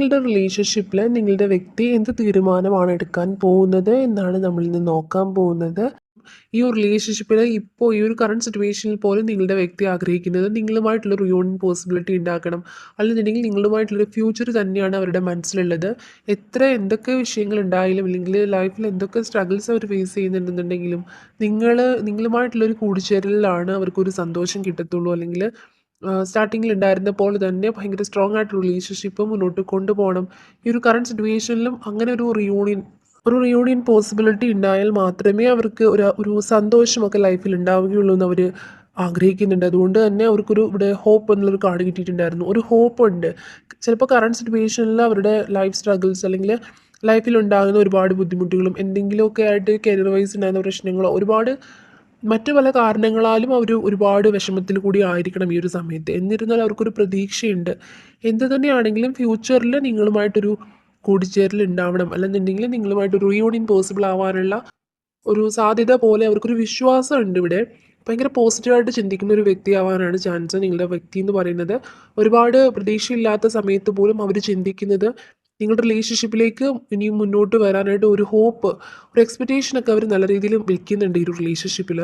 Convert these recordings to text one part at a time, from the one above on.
നിങ്ങളുടെ റിലേഷൻഷിപ്പിൽ നിങ്ങളുടെ വ്യക്തി എന്ത് തീരുമാനമാണ് എടുക്കാൻ പോകുന്നത് എന്നാണ് നമ്മൾ ഇന്ന് നോക്കാൻ പോകുന്നത്. ഈ ഒരു റിലേഷൻഷിപ്പിൽ ഇപ്പോൾ ഈ ഒരു കറണ്ട് സിറ്റുവേഷനിൽ പോലും നിങ്ങളുടെ വ്യക്തി ആഗ്രഹിക്കുന്നത് നിങ്ങളുമായിട്ടുള്ള റിയൂണിയൻ പോസിബിലിറ്റി ഉണ്ടാക്കണം. അല്ലെന്നുണ്ടെങ്കിൽ നിങ്ങളുമായിട്ടുള്ളൊരു ഫ്യൂച്ചർ തന്നെയാണ് അവരുടെ മനസ്സിലുള്ളത്. എത്ര എന്തൊക്കെ വിഷയങ്ങൾ ഉണ്ടായാലും അല്ലെങ്കിൽ ലൈഫിൽ എന്തൊക്കെ സ്ട്രഗിൾസ് അവർ ഫേസ് ചെയ്യുന്നുണ്ടെന്നുണ്ടെങ്കിലും നിങ്ങൾ നിങ്ങളുമായിട്ടുള്ളൊരു കൂടിച്ചേരലിലാണ് അവർക്കൊരു സന്തോഷം കിട്ടത്തുള്ളൂ. അല്ലെങ്കിൽ സ്റ്റാർട്ടിങ്ങിൽ ഉണ്ടായിരുന്ന പോലെ തന്നെ ഭയങ്കര സ്ട്രോങ് ആയിട്ട് റിലേഷൻഷിപ്പ് മുന്നോട്ട് കൊണ്ടുപോകണം. ഈ ഒരു കറണ്ട് സിറ്റുവേഷനിലും അങ്ങനെ ഒരു റിയൂണിയൻ ഒരു റിയൂണിയൻ പോസിബിലിറ്റി ഉണ്ടായാൽ മാത്രമേ അവർക്ക് ഒരു ഒരു സന്തോഷമൊക്കെ ലൈഫിൽ ഉണ്ടാവുകയുള്ളൂ എന്ന് അവർ ആഗ്രഹിക്കുന്നുണ്ട്. അതുകൊണ്ട് തന്നെ അവർക്കൊരു ഇവിടെ ഹോപ്പ് എന്നുള്ളൊരു കാർഡ് കിട്ടിയിട്ടുണ്ടായിരുന്നു. ഒരു ഹോപ്പ് ഉണ്ട്. ചിലപ്പോൾ കറണ്ട് സിറ്റുവേഷനിൽ അവരുടെ ലൈഫ് സ്ട്രഗിൾസ് അല്ലെങ്കിൽ ലൈഫിൽ ഉണ്ടാകുന്ന ഒരുപാട് ബുദ്ധിമുട്ടുകളും എന്തെങ്കിലുമൊക്കെ ആയിട്ട് കരിയർ വൈസ് ഉണ്ടാകുന്ന പ്രശ്നങ്ങളോ ഒരുപാട് മറ്റു പല കാരണങ്ങളാലും അവർ ഒരുപാട് വിഷമത്തിൽ കൂടി ആയിരിക്കണം ഈ ഒരു സമയത്ത്. എന്നിരുന്നാലും അവർക്കൊരു പ്രതീക്ഷയുണ്ട്. എന്ത് തന്നെയാണെങ്കിലും ഫ്യൂച്ചറിൽ നിങ്ങളുമായിട്ടൊരു കൂടിച്ചേരൽ ഉണ്ടാവണം. അല്ലെന്നുണ്ടെങ്കിൽ നിങ്ങളുമായിട്ട് റീയൂണിയൻ പോസിബിൾ ആവാനുള്ള ഒരു സാധ്യത പോലെ അവർക്കൊരു വിശ്വാസം ഉണ്ട് ഇവിടെ. ഭയങ്കര പോസിറ്റീവായിട്ട് ചിന്തിക്കുന്ന ഒരു വ്യക്തിയാവാനാണ് ചാൻസ് നിങ്ങളുടെ വ്യക്തി എന്ന് പറയുന്നത്. ഒരുപാട് പ്രതീക്ഷയില്ലാത്ത സമയത്ത് പോലും അവർ ചിന്തിക്കുന്നത് നിങ്ങളുടെ റിലേഷൻഷിപ്പിലേക്ക് ഇനിയും മുന്നോട്ട് വരാനായിട്ട് ഒരു ഹോപ്പ് ഒരു എക്സ്പെക്റ്റേഷനൊക്കെ അവർ നല്ല രീതിയിൽ വിൽക്കുന്നുണ്ട് ഈ ഒരു റിലേഷൻഷിപ്പിൽ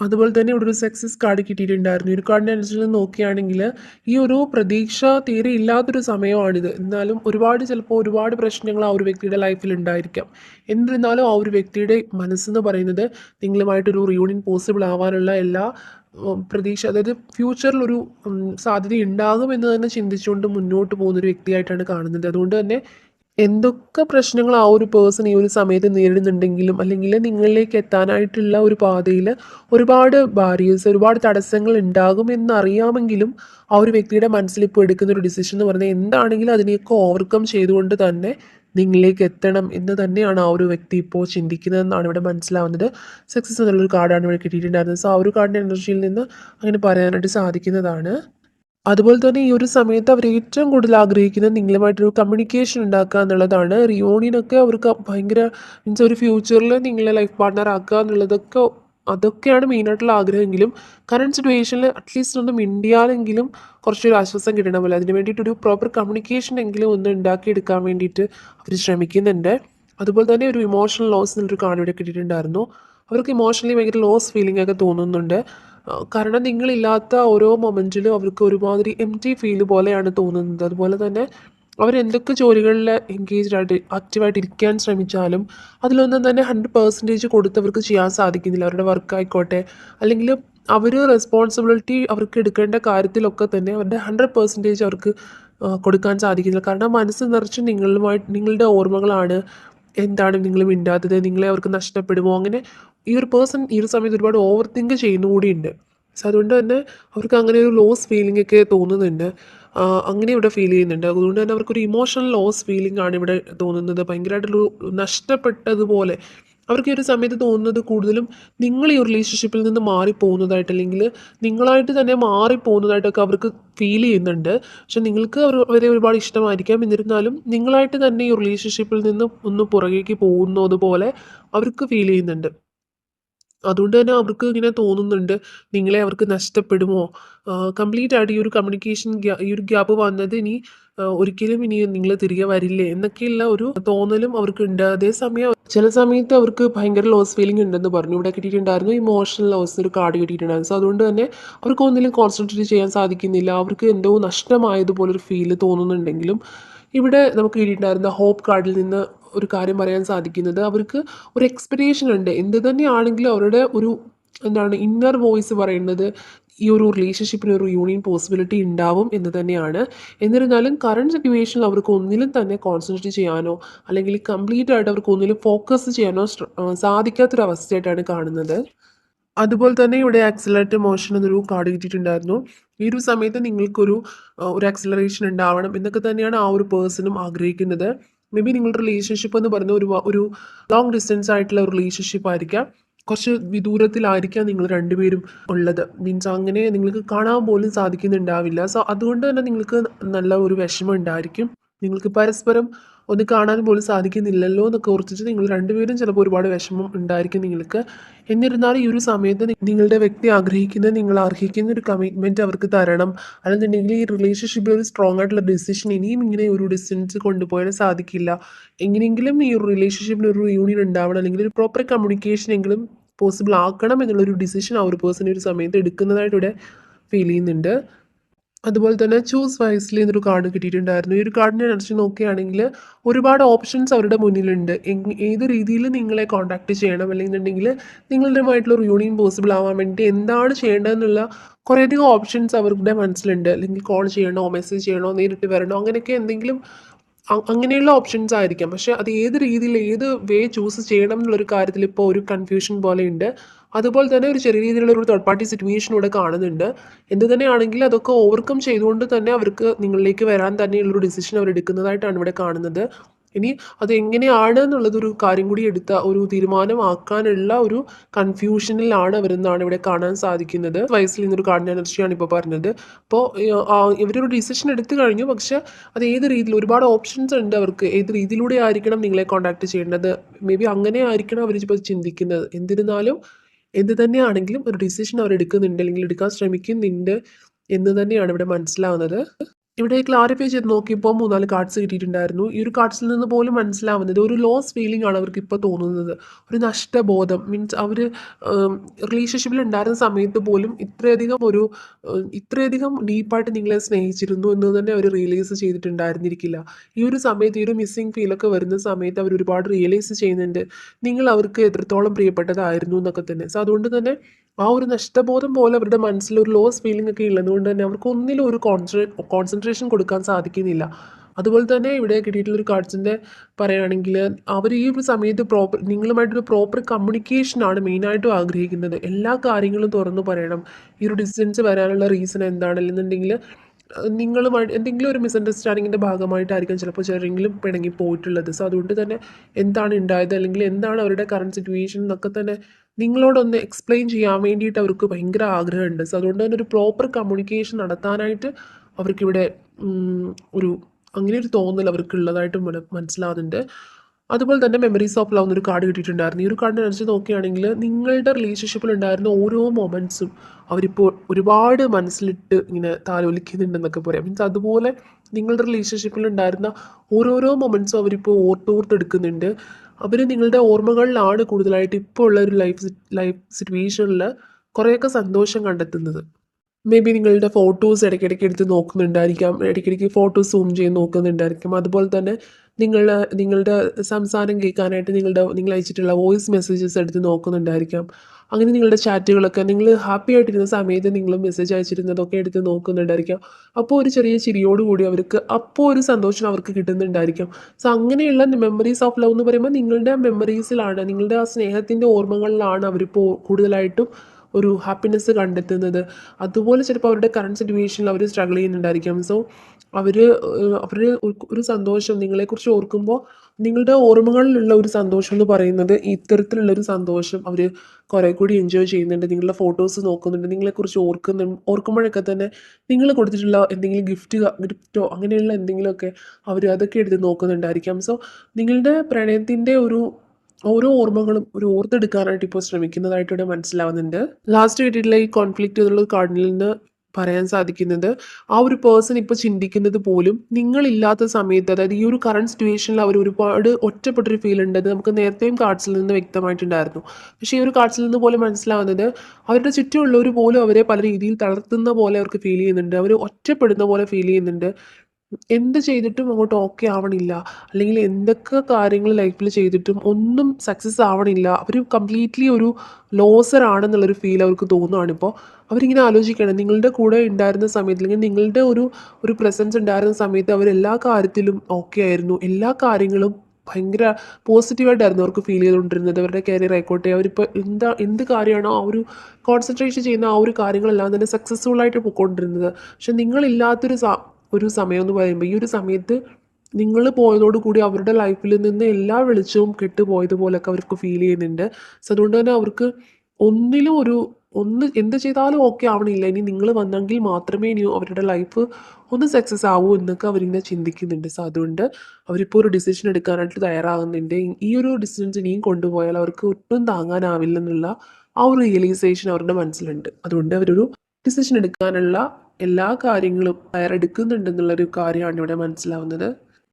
അതുപോലെ തന്നെ ഇവിടെ ഒരു സക്സസ് കാർഡ് കിട്ടിയിട്ടുണ്ടായിരുന്നു. ഒരു കാർഡിന്റെ അനുസരിച്ച് നോക്കുകയാണെങ്കിൽ ഈ ഒരു പ്രതീക്ഷ തീരെ ഇല്ലാത്തൊരു സമയമാണിത്. എന്നാലും ഒരുപാട് ചിലപ്പോൾ ഒരുപാട് പ്രശ്നങ്ങൾ ആ ഒരു വ്യക്തിയുടെ ലൈഫിൽ ഉണ്ടായിരിക്കാം. എന്നിരുന്നാലും ആ ഒരു വ്യക്തിയുടെ മനസ്സെന്ന് പറയുന്നത് നിങ്ങളുമായിട്ടൊരു റിയൂണിയൻ പോസിബിൾ ആവാനുള്ള എല്ലാ പ്രതീക്ഷ അതായത് ഫ്യൂച്ചറിൽ ഒരു സാധ്യത ഉണ്ടാകും എന്ന് തന്നെ ചിന്തിച്ചുകൊണ്ട് മുന്നോട്ട് പോകുന്ന ഒരു വ്യക്തിയായിട്ടാണ് കാണുന്നത്. അതുകൊണ്ട് തന്നെ എന്തൊക്കെ പ്രശ്നങ്ങൾ ആ ഒരു പേഴ്സൺ ഈ ഒരു സമയത്ത് നേരിടുന്നുണ്ടെങ്കിലും അല്ലെങ്കിൽ നിങ്ങളിലേക്ക് എത്താനായിട്ടുള്ള ഒരു പാതയിൽ ഒരുപാട് ബാരിയേഴ്സ് ഒരുപാട് തടസ്സങ്ങൾ ഉണ്ടാകും എന്നറിയാമെങ്കിലും ആ ഒരു വ്യക്തിയുടെ മനസ്സിൽ ഇപ്പോൾ എടുക്കുന്ന ഒരു ഡിസിഷൻ എന്ന് പറഞ്ഞാൽ എന്താണെങ്കിലും അതിനെയൊക്കെ ഓവർകം ചെയ്തുകൊണ്ട് തന്നെ നിങ്ങളിലേക്ക് എത്തണം എന്ന് തന്നെയാണ് ആ ഒരു വ്യക്തി ഇപ്പോൾ ചിന്തിക്കുന്നതെന്നാണ് ഇവിടെ മനസ്സിലാവുന്നത്. സക്സസ് എന്നുള്ളൊരു കാർഡാണ് ഇവിടെ കിട്ടിയിട്ടുണ്ടായിരുന്നത്. സോ ആ ഒരു കാർഡിന്റെ എനർജിയിൽ നിന്ന് അങ്ങനെ പറയാനായിട്ട് സാധിക്കുന്നതാണ്. അതുപോലെ തന്നെ ഈ ഒരു സമയത്ത് അവർ ഏറ്റവും കൂടുതൽ ആഗ്രഹിക്കുന്നത് നിങ്ങളുമായിട്ടൊരു കമ്മ്യൂണിക്കേഷൻ ഉണ്ടാക്കുക എന്നുള്ളതാണ്. റിയോണിനൊക്കെ അവർക്ക് ഭയങ്കര മീൻസ് ഒരു ഫ്യൂച്ചറിൽ നിങ്ങളെ ലൈഫ് പാർട്ട്ണർ ആക്കുക എന്നുള്ളതൊക്കെ അതൊക്കെയാണ് മെയിനായിട്ടുള്ള ആഗ്രഹമെങ്കിലും കറണ്ട് സിറ്റുവേഷനിൽ അറ്റ്ലീസ്റ്റ് ഒന്ന് മിണ്ടിയാലെങ്കിലും കുറച്ചൊരു ആശ്വാസം കിട്ടണം പോലെ. അതിന് വേണ്ടിയിട്ടൊരു പ്രോപ്പർ കമ്മ്യൂണിക്കേഷൻ എങ്കിലും ഒന്ന് ഉണ്ടാക്കിയെടുക്കാൻ വേണ്ടിയിട്ട് അവർ ശ്രമിക്കുന്നുണ്ട്. അതുപോലെ തന്നെ ഒരു ഇമോഷണൽ ലോസ് എന്നൊരു കാർഡ് ഇവിടെ കിട്ടിയിട്ടുണ്ടായിരുന്നു. അവർക്ക് ഇമോഷണലി ഭയങ്കര ലോസ് ഫീലിംഗ് ഒക്കെ തോന്നുന്നുണ്ട്. കാരണം നിങ്ങളില്ലാത്ത ഓരോ മൊമെന്റിലും അവർക്ക് ഒരുമാതിരി എം ടി ഫീൽ പോലെയാണ് തോന്നുന്നത്. അതുപോലെ തന്നെ അവരെന്തൊക്കെ ജോലികളിൽ എൻഗേജ്ഡ് ആയിട്ട് ആക്റ്റീവായിട്ട് ഇരിക്കാൻ ശ്രമിച്ചാലും അതിലൊന്നും തന്നെ ഹൺഡ്രഡ് പെർസെന്റേജ് കൊടുത്തവർക്ക് ചെയ്യാൻ സാധിക്കുന്നില്ല. അവരുടെ വർക്ക് ആയിക്കോട്ടെ അല്ലെങ്കിൽ അവർ റെസ്പോൺസിബിലിറ്റി അവർക്ക് എടുക്കേണ്ട കാര്യത്തിലൊക്കെ തന്നെ അവരുടെ ഹൺഡ്രഡ് പെർസെന്റേജ് അവർക്ക് കൊടുക്കാൻ സാധിക്കുന്നില്ല. കാരണം മനസ്സ് നിറച്ച് നിങ്ങളുമായിട്ട് നിങ്ങളുടെ ഓർമ്മകളാണ് എന്താണ് നിങ്ങൾ മിണ്ടാത്തത്? നിങ്ങളെ അവർക്ക് നഷ്ടപ്പെടുമോ? അങ്ങനെ ഈ ഒരു പേഴ്സൺ ഈ ഒരു സമയത്ത് ഒരുപാട് ഓവർ തിങ്ക് ചെയ്യുന്ന കൂടിയുണ്ട് സോ അതുകൊണ്ട് തന്നെ അവർക്ക് അങ്ങനെ ഒരു ലോസ് ഫീലിംഗ് ഒക്കെ തോന്നുന്നുണ്ട്. അങ്ങനെ ഇവിടെ ഫീൽ ചെയ്യുന്നുണ്ട്. അതുകൊണ്ട് തന്നെ അവർക്കൊരു ഇമോഷണൽ ലോസ് ഫീലിംഗ് ആണ് ഇവിടെ തോന്നുന്നത്. ഭയങ്കരമായിട്ടൊരു നഷ്ടപ്പെട്ടതുപോലെ അവർക്ക് ഈ ഒരു സമയത്ത് തോന്നുന്നത് കൂടുതലും നിങ്ങൾ ഈ റിലേഷൻഷിപ്പിൽ നിന്ന് മാറിപ്പോകുന്നതായിട്ട് അല്ലെങ്കിൽ നിങ്ങളായിട്ട് തന്നെ മാറിപ്പോകുന്നതായിട്ടൊക്കെ അവർക്ക് ഫീൽ ചെയ്യുന്നുണ്ട്. പക്ഷെ നിങ്ങൾക്ക് അവർ അവരെ ഒരുപാട് ഇഷ്ടമായിരിക്കാം. എന്നിരുന്നാലും നിങ്ങളായിട്ട് തന്നെ ഈ റിലേഷൻഷിപ്പിൽ നിന്ന് ഒന്ന് പുറകേക്ക് പോകുന്നതുപോലെ അവർക്ക് ഫീൽ ചെയ്യുന്നുണ്ട്. അതുകൊണ്ട് തന്നെ അവർക്ക് ഇങ്ങനെ തോന്നുന്നുണ്ട് നിങ്ങളെ അവർക്ക് നഷ്ടപ്പെടുമോ? കംപ്ലീറ്റ് ആയിട്ട് ഈ ഒരു കമ്മ്യൂണിക്കേഷൻ ഈ ഒരു ഗ്യാപ്പ് വന്നത് ഇനി ഒരിക്കലും ഇനി നിങ്ങൾ തിരികെ വരില്ലേ എന്നൊക്കെയുള്ള ഒരു തോന്നലും അവർക്ക് ഉണ്ട് അതേസമയം ചില സമയത്ത് അവർക്ക് ഭയങ്കര ലോസ് ഫീലിംഗ് ഉണ്ടെന്ന് പറഞ്ഞു. ഇവിടെ കിട്ടിയിട്ടുണ്ടായിരുന്നു ഇമോഷണൽ ലോസ് ഒരു കാർഡ് കിട്ടിയിട്ടുണ്ടായിരുന്നു. സോ അതുകൊണ്ട് തന്നെ അവർക്ക് ഒന്നിലും കോൺസെൻട്രേറ്റ് ചെയ്യാൻ സാധിക്കുന്നില്ല. അവർക്ക് എന്തോ നഷ്ടമായതുപോലെ ഒരു ഫീൽ തോന്നുന്നുണ്ടെങ്കിലും ഇവിടെ നമുക്ക് കിട്ടിയിട്ടുണ്ടായിരുന്ന ഹോപ്പ് കാർഡിൽ നിന്ന് ഒരു കാര്യം പറയാൻ സാധിക്കുന്നത്. അവർക്ക് ഒരു എക്സ്പെക്റ്റേഷൻ ഉണ്ട്. എന്ത് തന്നെയാണെങ്കിലും അവരുടെ ഒരു എന്താണ് ഇന്നർ വോയിസ് പറയുന്നത് ഈ ഒരു റിലേഷൻഷിപ്പിന് ഒരു യൂണിയൻ പോസിബിലിറ്റി ഉണ്ടാവും എന്ന് തന്നെയാണ്. എന്നിരുന്നാലും കറണ്ട് സിറ്റുവേഷനിൽ അവർക്ക് ഒന്നിലും തന്നെ കോൺസെൻട്രേറ്റ് ചെയ്യാനോ അല്ലെങ്കിൽ കംപ്ലീറ്റ് ആയിട്ട് അവർക്ക് ഒന്നിലും ഫോക്കസ് ചെയ്യാനോ സാധിക്കാത്തൊരവസ്ഥയായിട്ടാണ് കാണുന്നത്. അതുപോലെ തന്നെ ഇവിടെ ആക്സിലറേറ്റ് മോഷൻ എന്നൊരു കാർഡ് കിട്ടിയിട്ടുണ്ടായിരുന്നു. ഈ ഒരു സമയത്ത് നിങ്ങൾക്കൊരു ഒരു ആക്സിലറേഷൻ ഉണ്ടാവണം എന്നൊക്കെ തന്നെയാണ് ആ ഒരു പേഴ്സണും ആഗ്രഹിക്കുന്നത്. മേ ബി നിങ്ങളുടെ റിലേഷൻഷിപ്പ് എന്ന് പറയുന്ന ഒരു ഒരു ലോങ് ഡിസ്റ്റൻസ് ആയിട്ടുള്ള ഒരു റിലേഷൻഷിപ്പ് ആയിരിക്കാം. കുറച്ച് വിദൂരത്തിലായിരിക്കാം നിങ്ങൾ രണ്ടുപേരും ഉള്ളത്. മീൻസ് അങ്ങനെ നിങ്ങൾക്ക് കാണാൻ പോലും സാധിക്കുന്നുണ്ടാവില്ല. സോ അതുകൊണ്ട് തന്നെ നിങ്ങൾക്ക് നല്ല ഒരു വിഷമം ഉണ്ടായിരിക്കും. നിങ്ങൾക്ക് പരസ്പരം ഒന്ന് കാണാൻ പോലും സാധിക്കുന്നില്ലല്ലോ എന്നൊക്കെ ഓർത്തിട്ട് നിങ്ങൾ രണ്ടുപേരും ചിലപ്പോൾ ഒരുപാട് വിഷമം ഉണ്ടായിരിക്കും നിങ്ങൾക്ക്. എന്നിരുന്നാലും ഈ ഒരു സമയത്ത് നിങ്ങളുടെ വ്യക്തി ആഗ്രഹിക്കുന്ന നിങ്ങൾ അർഹിക്കുന്ന ഒരു കമ്മിറ്റ്മെന്റ് അവർക്ക് തരണം. അല്ലെന്നുണ്ടെങ്കിൽ ഈ റിലേഷൻഷിപ്പിൽ ഒരു സ്ട്രോങ് ആയിട്ടുള്ള ഡിസിഷൻ ഇനിയും ഇങ്ങനെ ഒരു ഡിസ്റ്റൻസ് കൊണ്ടുപോയാൽ സാധിക്കില്ല. എങ്ങനെയെങ്കിലും ഈ ഒരു റിലേഷൻഷിപ്പിൽ ഒരു യൂണിയൻ ഉണ്ടാവണം അല്ലെങ്കിൽ ഒരു പ്രോപ്പർ കമ്മ്യൂണിക്കേഷൻ എങ്കിലും പോസിബിൾ ആക്കണം എന്നുള്ളൊരു ഡിസിഷൻ ആ ഒരു പേഴ്സൺ ഒരു സമയത്ത് എടുക്കുന്നതായിട്ട് ഇവിടെ ഫീൽ ചെയ്യുന്നുണ്ട്. അതുപോലെ തന്നെ ചൂസ് വൈസ്ലി എന്നൊരു കാർഡ് കിട്ടിയിട്ടുണ്ടായിരുന്നു. ഈ ഒരു കാർഡിനെ അടച്ച് നോക്കുകയാണെങ്കിൽ ഒരുപാട് ഓപ്ഷൻസ് അവരുടെ മുന്നിലുണ്ട്. ഏത് രീതിയിൽ നിങ്ങളെ കോൺടാക്ട് ചെയ്യണം അല്ലെന്നുണ്ടെങ്കിൽ നിങ്ങളുടെമായിട്ടുള്ള ഒരു യൂണിയൻ പോസിബിൾ ആവാൻ വേണ്ടി എന്താണ് ചെയ്യേണ്ടതെന്നുള്ള കുറേയധികം ഓപ്ഷൻസ് അവരുടെ മനസ്സിലുണ്ട്. അല്ലെങ്കിൽ കോൾ ചെയ്യണോ മെസ്സേജ് ചെയ്യണോ നേരിട്ട് വരണോ അങ്ങനെയൊക്കെ എന്തെങ്കിലും അങ്ങനെയുള്ള ഓപ്ഷൻസ് ആയിരിക്കാം. പക്ഷേ അത് ഏത് രീതിയിൽ ഏത് വേ ചൂസ് ചെയ്യണം എന്നുള്ളൊരു കാര്യത്തിൽ ഇപ്പോൾ ഒരു കൺഫ്യൂഷൻ പോലെയുണ്ട്. അതുപോലെ തന്നെ ഒരു ചെറിയ രീതിയിലുള്ള ഒരു തേർഡ് പാർട്ടി സിറ്റുവേഷൻ ഇവിടെ കാണുന്നുണ്ട്. എന്ത് തന്നെയാണെങ്കിലും അതൊക്കെ ഓവർകം ചെയ്തുകൊണ്ട് തന്നെ അവർക്ക് നിങ്ങളിലേക്ക് വരാൻ തന്നെയുള്ളൊരു ഡിസിഷൻ അവർ എടുക്കുന്നതായിട്ടാണ് ഇവിടെ കാണുന്നത്. ഇനി അത് എങ്ങനെയാണ് എന്നുള്ളതൊരു കാര്യം കൂടി എടുത്ത ഒരു തീരുമാനമാക്കാനുള്ള ഒരു കൺഫ്യൂഷനിലാണ് അവരെന്നാണ് ഇവിടെ കാണാൻ സാധിക്കുന്നത്. വയസ്സിൽ നിന്നൊരു കാണുന്ന എനർജിയാണ് ഇപ്പോൾ പറഞ്ഞത്. അപ്പോൾ ഇവരൊരു ഡിസിഷൻ എടുത്തു കഴിഞ്ഞു. പക്ഷെ അത് ഏത് രീതിയിൽ ഒരുപാട് ഓപ്ഷൻസ് ഉണ്ട് അവർക്ക്. ഏത് രീതിയിലൂടെ ആയിരിക്കണം നിങ്ങളെ കോൺടാക്ട് ചെയ്യേണ്ടത്? മേ ബി അങ്ങനെ ആയിരിക്കണം അവർ ഇപ്പോൾ ചിന്തിക്കുന്നത്. എന്നിരുന്നാലും എന്ത് തന്നെയാണെങ്കിലും ഒരു ഡിസിഷൻ അവർ എടുക്കുന്നുണ്ട് അല്ലെങ്കിൽ എടുക്കാൻ ശ്രമിക്കുന്നുണ്ട് എന്ന് തന്നെയാണ് ഇവിടെ മനസ്സിലാവുന്നത്. ഇവിടെ ക്ലാരിഫൈ ചെയ്ത് നോക്കിയപ്പോൾ മൂന്നാൽ കാർഡ്സ് കിട്ടിയിട്ടുണ്ടായിരുന്നു. ഈ ഒരു കാർഡ്സിൽ നിന്ന് പോലും മനസ്സിലാവുന്നത് ഒരു ലോസ് ഫീലിംഗ് ആണ് അവർക്ക് ഇപ്പോൾ തോന്നുന്നത്. ഒരു നഷ്ടബോധം മീൻസ് അവർ റിലേഷൻഷിപ്പിൽ ഉണ്ടായിരുന്ന സമയത്ത് പോലും ഇത്രയധികം ഒരു ഇത്രയധികം ഡീപ്പായിട്ട് നിങ്ങളെ സ്നേഹിച്ചിരുന്നു എന്ന് തന്നെ അവർ റിയലൈസ് ചെയ്തിട്ടുണ്ടായിരുന്നിരിക്കില്ല. ഈ ഒരു സമയത്ത് ഈ ഒരു മിസ്സിങ് ഫീലൊക്കെ വരുന്ന സമയത്ത് അവർ ഒരുപാട് റിയലൈസ് ചെയ്യുന്നുണ്ട്. നിങ്ങൾ അവർക്ക് എത്രത്തോളം പ്രിയപ്പെട്ടതായിരുന്നു എന്നൊക്കെ തന്നെ. സോ അതുകൊണ്ട് തന്നെ ആ ഒരു നഷ്ടബോധം പോലെ അവരുടെ മനസ്സിൽ ഒരു ലോസ് ഫീലിംഗ് ഒക്കെ ഉള്ളതുകൊണ്ട് തന്നെ അവർക്ക് ഒന്നിലും ഒരു കോൺസെൻ കോൺസെൻട്രേഷൻ കൊടുക്കാൻ സാധിക്കുന്നില്ല. അതുപോലെ തന്നെ ഇവിടെ കിട്ടിയിട്ടുള്ളൊരു കാർഡ്സിന്റെ പറയുകയാണെങ്കിൽ അവർ ഈ ഒരു സമയത്ത് പ്രോപ്പർ നിങ്ങളുമായിട്ടൊരു പ്രോപ്പർ കമ്മ്യൂണിക്കേഷനാണ് മെയിനായിട്ടും ആഗ്രഹിക്കുന്നത്. എല്ലാ കാര്യങ്ങളും തുറന്നു പറയണം. ഈ ഒരു ഡിസ്റ്റൻസ് വരാനുള്ള റീസൺ എന്താണ്? അല്ലെന്നുണ്ടെങ്കിൽ നിങ്ങളുമായിട്ട് എന്തെങ്കിലും ഒരു മിസ്അണ്ടർസ്റ്റാൻഡിങ്ങിന്റെ ഭാഗമായിട്ടായിരിക്കും ചിലപ്പോൾ ചെറിയെങ്കിലും പിണങ്ങി പോയിട്ടുള്ളത്. സോ അതുകൊണ്ട് തന്നെ എന്താണ് ഉണ്ടായത്? അല്ലെങ്കിൽ എന്താണ് അവരുടെ കറണ്ട് സിറ്റുവേഷൻ എന്നൊക്കെ തന്നെ നിങ്ങളോടൊന്ന് എക്സ്പ്ലെയിൻ ചെയ്യാൻ വേണ്ടിയിട്ട് അവർക്ക് ഭയങ്കര ആഗ്രഹമുണ്ട്. സോ അതുകൊണ്ട് തന്നെ ഒരു പ്രോപ്പർ കമ്മ്യൂണിക്കേഷൻ നടത്താനായിട്ട് അവർക്കിവിടെ ഒരു അങ്ങനെ ഒരു തോന്നൽ അവർക്കുള്ളതായിട്ട് മന- മനസ്സിലാകുന്നുണ്ട് അതുപോലെ തന്നെ മെമ്മറീസ് ഓഫ് ലവ് എന്നൊരു കാർഡ് കിട്ടിയിട്ടുണ്ടായിരുന്നു. ഈ ഒരു കാർഡിനെ അനുസരിച്ച് നോക്കുകയാണെങ്കിൽ നിങ്ങളുടെ റിലേഷൻഷിപ്പിൽ ഉണ്ടായിരുന്ന ഓരോ മൊമെന്റ്സും അവരിപ്പോൾ ഒരുപാട് മനസ്സിലിട്ട് ഇങ്ങനെ താലോലിക്കുന്നുണ്ടെന്നൊക്കെ പറയാം. മീൻസ് അതുപോലെ നിങ്ങളുടെ റിലേഷൻഷിപ്പിൽ ഉണ്ടായിരുന്ന ഓരോരോ മൊമെന്റ്സും അവരിപ്പോൾ ഓർത്തോർത്തെടുക്കുന്നുണ്ട് അവർ നിങ്ങളുടെ ഓർമ്മകളിലാണ് കൂടുതലായിട്ട് ഇപ്പോൾ ഉള്ള ഒരു ലൈഫ് ലൈഫ് സിറ്റുവേഷനിൽ കുറേയൊക്കെ സന്തോഷം കണ്ടെത്തുന്നത്. മേ ബി നിങ്ങളുടെ ഫോട്ടോസ് ഇടയ്ക്കിടയ്ക്ക് എടുത്ത് നോക്കുന്നുണ്ടായിരിക്കാം ഇടയ്ക്കിടയ്ക്ക് ഫോട്ടോസ് സൂം ചെയ്ത് നോക്കുന്നുണ്ടായിരിക്കും. അതുപോലെ തന്നെ നിങ്ങൾ നിങ്ങളുടെ സംസാരം കേൾക്കാനായിട്ട് നിങ്ങളുടെ നിങ്ങൾ അയച്ചിട്ടുള്ള വോയിസ് മെസ്സേജസ് എടുത്ത് നോക്കുന്നുണ്ടായിരിക്കാം. അങ്ങനെ നിങ്ങളുടെ ചാറ്റുകളൊക്കെ നിങ്ങൾ ഹാപ്പി ആയിട്ടിരുന്ന സമയത്ത് നിങ്ങൾ മെസ്സേജ് അയച്ചിരുന്നതൊക്കെ എടുത്ത് നോക്കുന്നുണ്ടായിരിക്കാം. അപ്പോൾ ഒരു ചെറിയ ചിരിയോട് കൂടി അവർക്ക് അപ്പോൾ ഒരു സന്തോഷം അവർക്ക് കിട്ടുന്നുണ്ടായിരിക്കും. സോ അങ്ങനെയുള്ള മെമ്മറീസ് ഓഫ് ലവ് എന്ന് പറയുമ്പോൾ നിങ്ങളുടെ മെമ്മറീസിലാണ് നിങ്ങളുടെ ആ സ്നേഹത്തിന്റെ ഓർമ്മകളിലാണ് അവരിപ്പോൾ കൂടുതലായിട്ടും ഒരു ഹാപ്പിനെസ് കണ്ടെത്തുന്നത്. അതുപോലെ ചിലപ്പോൾ അവരുടെ കറണ്ട് സിറ്റുവേഷനിൽ അവർ സ്ട്രഗിൾ ചെയ്യുന്നുണ്ടായിരിക്കാം. സോ അവർ അവർ ഒരു സന്തോഷം നിങ്ങളെക്കുറിച്ച് ഓർക്കുമ്പോൾ നിങ്ങളുടെ ഓർമ്മകളിലുള്ള ഒരു സന്തോഷം എന്ന് പറയുന്നത് ഇത്തരത്തിലുള്ള ഒരു സന്തോഷം അവർ കുറേ കൂടി എൻജോയ് ചെയ്യുന്നുണ്ട്. നിങ്ങളുടെ ഫോട്ടോസ് നോക്കുന്നുണ്ട്. നിങ്ങളെക്കുറിച്ച് ഓർക്കുന്നു ഓർക്കുമ്പോഴൊക്കെ തന്നെ നിങ്ങൾ കൊടുത്തിട്ടുള്ള എന്തെങ്കിലും ഗിഫ്റ്റ് ഗിഫ്റ്റോ അങ്ങനെയുള്ള എന്തെങ്കിലുമൊക്കെ അവർ അതൊക്കെ എടുത്ത് നോക്കുന്നുണ്ടായിരിക്കാം. സോ നിങ്ങളുടെ പ്രണയത്തിന്റെ ഒരു ഓരോ ഓർമ്മകളും ഒരു ഓർത്തെടുക്കാനായിട്ട് ഇപ്പോൾ ശ്രമിക്കുന്നതായിട്ട് ഇവിടെ മനസ്സിലാവുന്നുണ്ട്. ലാസ്റ്റ് വീട്ടിലെ ഈ കോൺഫ്ലിക്റ്റ് എന്നുള്ള കാർഡിൽ നിന്ന് പറയാൻ സാധിക്കുന്നത് ആ ഒരു പേഴ്സൺ ഇപ്പോൾ ചിന്തിക്കുന്നത് പോലും നിങ്ങളില്ലാത്ത സമയത്ത് അതായത് ഈ ഒരു കറണ്ട് സിറ്റുവേഷനിൽ അവർ ഒരുപാട് ഒറ്റപ്പെട്ടൊരു ഫീൽ ഉണ്ട് അത് നമുക്ക് നേരത്തെയും കാർഡ്സിൽ നിന്ന് വ്യക്തമായിട്ടുണ്ടായിരുന്നു. പക്ഷേ ഈ ഒരു കാർഡ്സിൽ നിന്ന് പോലെ മനസ്സിലാവുന്നത് അവരുടെ ചുറ്റുമുള്ളവർ പോലും അവരെ പല രീതിയിൽ തളർത്തുന്ന പോലെ അവർക്ക് ഫീൽ ചെയ്യുന്നുണ്ട്. അവർ ഒറ്റപ്പെടുന്ന പോലെ ഫീൽ ചെയ്യുന്നുണ്ട്. എന്ത് ചെയ്തിട്ടും അങ്ങോട്ട് ഓക്കെ ആവണില്ല. അല്ലെങ്കിൽ എന്തൊക്കെ കാര്യങ്ങൾ ലൈഫിൽ ചെയ്തിട്ടും ഒന്നും സക്സസ് ആവണില്ല. അവർ കംപ്ലീറ്റ്ലി ഒരു ലോസർ ആണെന്നുള്ളൊരു ഫീൽ അവർക്ക് തോന്നുകയാണ് ഇപ്പോൾ അവരിങ്ങനെ ആലോചിക്കണം നിങ്ങളുടെ കൂടെ ഉണ്ടായിരുന്ന സമയത്ത് അല്ലെങ്കിൽ നിങ്ങളുടെ ഒരു ഒരു പ്രസൻസ് ഉണ്ടായിരുന്ന സമയത്ത് അവർ എല്ലാ കാര്യത്തിലും ഓക്കെ ആയിരുന്നു. എല്ലാ കാര്യങ്ങളും ഭയങ്കര പോസിറ്റീവായിട്ടായിരുന്നു അവർക്ക് ഫീൽ ചെയ്തുകൊണ്ടിരുന്നത്. അവരുടെ കരിയർ ആയിക്കോട്ടെ അവരിപ്പോൾ എന്താ എന്ത് കാര്യമാണോ ആ ഒരു കോൺസെൻട്രേഷൻ ചെയ്യുന്ന ആ ഒരു കാര്യങ്ങളെല്ലാം തന്നെ സക്സസ്ഫുൾ ആയിട്ട് പോയിക്കൊണ്ടിരുന്നത്. പക്ഷെ നിങ്ങളില്ലാത്തൊരു ഒരു സമയം എന്ന് പറയുമ്പോൾ ഈ ഒരു സമയത്ത് നിങ്ങൾ പോയതോടുകൂടി അവരുടെ ലൈഫിൽ നിന്ന് എല്ലാ വെളിച്ചവും കെട്ടുപോയതുപോലൊക്കെ അവർക്ക് ഫീൽ ചെയ്യുന്നുണ്ട്. സോ അതുകൊണ്ട് തന്നെ അവർക്ക് ഒന്നിലും ഒരു ഒന്ന് എന്ത് ചെയ്താലും ഓക്കെ ആവണില്ല. ഇനി നിങ്ങൾ വന്നെങ്കിൽ മാത്രമേ ഇനി അവരുടെ ലൈഫ് ഒന്ന് സക്സസ് ആവൂ എന്നൊക്കെ അവരിങ്ങനെ ചിന്തിക്കുന്നുണ്ട്. സോ അതുകൊണ്ട് അവരിപ്പോൾ ഒരു ഡിസിഷൻ എടുക്കാനായിട്ട് തയ്യാറാകുന്നുണ്ട്. ഈ ഒരു ഡിസിഷൻസ് ഇനിയും കൊണ്ടുപോയാൽ അവർക്ക് ഒട്ടും താങ്ങാനാവില്ലെന്നുള്ള ആ ഒരു റിയലൈസേഷൻ അവരുടെ മനസ്സിലുണ്ട്. അതുകൊണ്ട് അവരൊരു ഡിസിഷൻ എടുക്കാനുള്ള എല്ലാ കാര്യങ്ങളും തയ്യാറെടുക്കുന്നുണ്ടെന്നുള്ളൊരു കാര്യമാണ് ഇവിടെ മനസ്സിലാവുന്നത്.